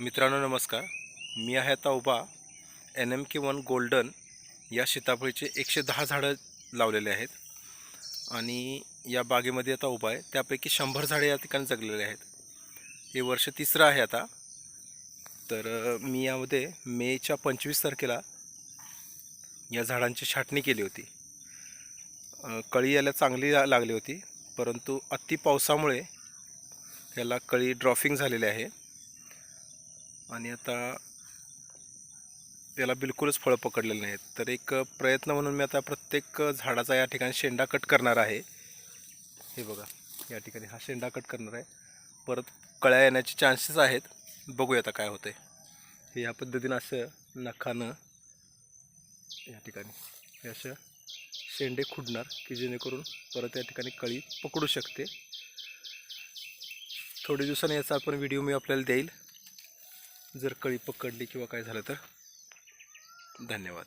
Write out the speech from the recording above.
मित्रांनो नमस्कार. मी आहे आता उभा. N M K one golden या सीताफळीचे एकशे दहा झाडं लावलेले आहेत. आणि या बागेमध्ये आता उभा आहे. त्यापैकी शंभर झाडे या ठिकाणी जगलेले आहेत. हे वर्ष तिसरं आहे आता. तर मी यामध्ये मेच्या पंचवीस तारखेला या झाडांची छाटणी केली होती. कळी याला चांगली लागली होती. परंतु अति पावसामुळे याला कळी ड्रॉफिंग झालेली आहे. आणि आता त्याला बिलकुलच फळं पकडलेली नाहीत. तर एक प्रयत्न म्हणून मी आता प्रत्येक झाडाचा या ठिकाणी शेंडा कट करणार आहे. हे बघा या ठिकाणी हा शेंडा कट करणार आहे. परत कळ्या येण्याचे चान्सेस आहेत. बघूया आता काय होतं हे या पद्धतीनं असं नखानं या ठिकाणी हे असं शेंडे खुडणार की जेणेकरून परत या ठिकाणी कळी पकडू शकते. थोड्या दिवसांनी याचा आपण व्हिडिओ मी आपल्याला देईल. जर कळी पकडली किंवा काय झालं तर धन्यवाद.